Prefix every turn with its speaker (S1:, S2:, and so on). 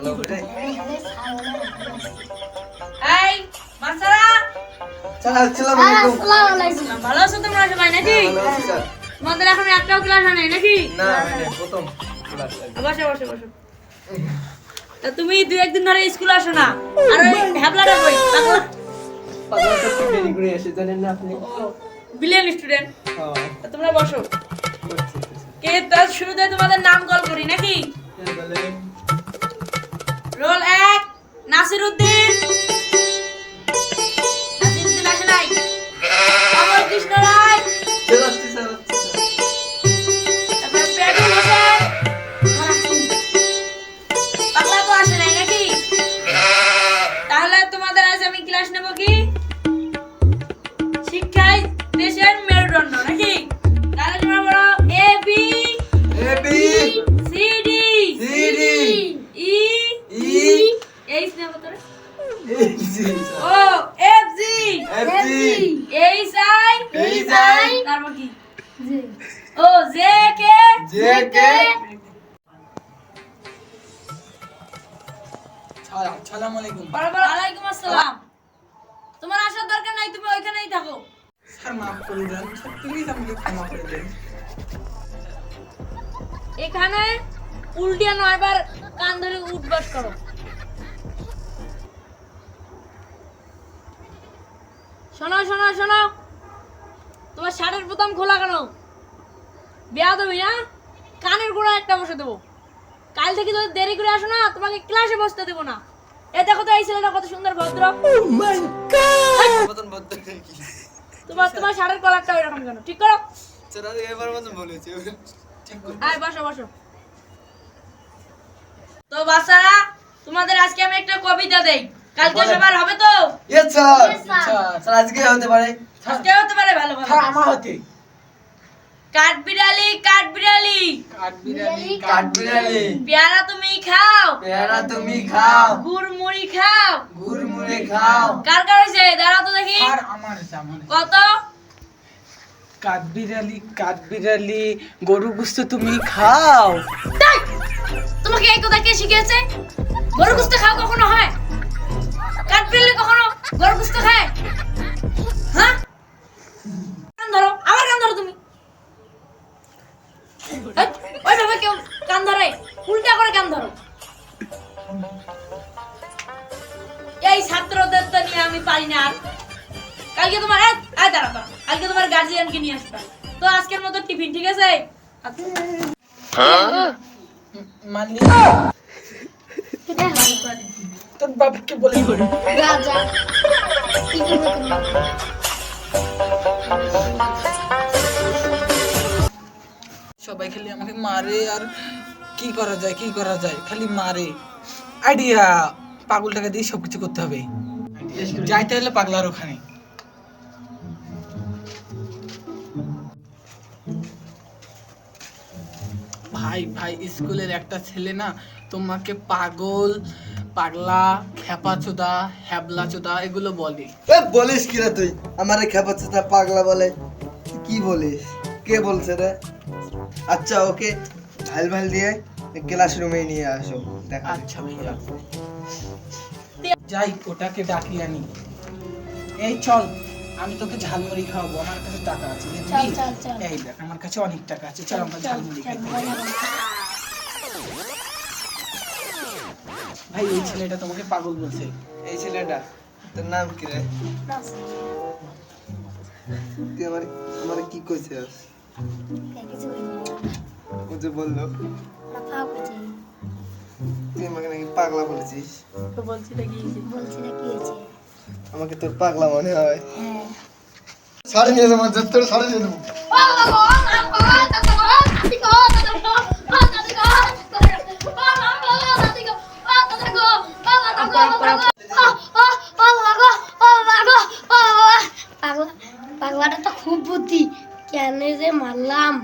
S1: ভালো করে
S2: এই মাস্টারা
S1: স্যার আসসালামু আলাইকুম।
S2: ভালো আছো তোমরা সবাই নাকি?
S1: ভালো
S2: তোমাদের এখন একটাও ক্লাস হয় নাই নাকি?
S1: না প্রথম ক্লাস
S2: বসো বসো বসো। তা তুমি দু একদিন ধরে স্কুল আসো না? আর ওই হ্যাবলাটা কই
S1: পাগলা। তো দেরি করে এসে জানেন না আপনি?
S2: বিলিয়ন স্টুডেন্ট
S1: হ্যাঁ।
S2: তোমরা বসো। কে তার শুরুতে তোমাদের নাম ও F G
S1: F, G,
S2: H I
S1: H, I,
S2: তারপর কি? ও জে কে
S1: K,
S3: স্যার আসসালামু আলাইকুম
S2: বরাবর আলাইকুম। আসসালাম। তোমার আসার দরকার নাই তুমি ওইখানেই থাকো।
S3: স্যার মাফ করে দেন। স্যার আমাকে ক্ষমা করে দেন।
S2: এখানে উল্টিয়া নয়বার কান ধরে উঠবাস করো। শোনো শোনো শোনো। তোমার শার্টের বোতাম খোলা কেন? বিয়া দেবে হ্যাঁ? কানের গোড়া একটা বসে দেবো। কাল থেকে যদি দেরি করে আসো না তোমাকে ক্লাসে বসতে দেবো না। এ দেখো তো এই ছেলেটা কত সুন্দর ভদ্র।
S1: বলতে কি?
S2: তোমার তোমার শার্টের কলারটা এরকম কেন? ঠিক করো।
S1: ঠিক।
S2: আয় বসো বসো। তো বাচ্চারা তোমাদের আজকে আমি একটা কবিতা দেই। কালকে। সবার হবে তো?
S1: Sir.
S3: স্যার
S1: স্যার, আজকে হতে পারে।
S2: আজকে হতে পারে ভালো ভালো।
S3: স্যার আমার হতে।
S2: কাঠ বিড়ালি কাঠ বিড়ালি।
S3: কাঠবিড়ালি
S1: কাঠবিড়ালি
S2: পেয়ারা তুমি খাও।
S1: পেয়ারা তুমি খাও।
S2: গুড় মুড়ি খাও।
S1: গুড়মুড়ে খাও।
S2: কার কার হয়েছে? দাঁড়াও তো দেখি।
S3: স্যার আমার হচ্ছে আমার হচ্ছে।
S2: কত?
S3: কাঠবিড়ালি কাঠবিড়ালি গরু গুস্ত তুমি খাও।
S2: তোমাকে এই কথা কে শিখিয়েছে? গরু কুস্তে খাও কখনো হয়? ওইভাবে কেউ কান ধরে উল্টা করে কান ধরো। এই ছাত্রদের তো নিয়ে আমি পারি না আর। কালকে তোমার এই দাঁড়া দাঁড়া। কালকে তোমার গার্জিয়ানকে নিয়ে আসবে তো আজকের মতো টিফিন ঠিক আছে?
S3: তোর বাবাকে বলে সবাই খালি আমাকে মারে আর কি করা যায়, কি করা যায়? খালি মারে। আইডিয়া পাগলটাকে দিয়ে সবকিছু করতে হবে। যাইতে হলে পাগলার ওখানে। ভাই ভাই, স্কুলের একটা ছেলে না, তোমাকে পাগল, পাগলা খেপা চোদা হ্যাবলা চোদা এগুলো বলে।
S1: বলিস কি রে তুই? আমার খেপাচ্ছে তা পাগলা বলে। কি বলিস? কে বলছে রে? আচ্ছা ওকে ভালো ভালো দিয়ে ক্লাসরুমে নিয়ে আসো দেখা
S3: আচ্ছা ভাইয়া। যাই ওটাকে ডাকি আনি এই চল আমি তোকে ঝালমুড়ি খাওয়াবো আমার কাছে টাকা আছে। এই দেখ আমার কাছে অনেক টাকা আছে চল আমরা ঝালমুড়ি খাই ভাই এই ছেলেটা তোমাকে পাগল বলছে।
S1: এই ছেলেটা তোর নাম কি রে? তুই আমার আমার কি কইছিস? ও যে বলল তুই আমাকে নাকি পাগলা বলেছিস
S2: তো বলছি নাকি
S1: আমাকে তোর পাগলা মনে হয় সাড়ে নিয়ে যাব তোর সাড়ে নিয়ে যাব
S4: কেন যে মারলাম?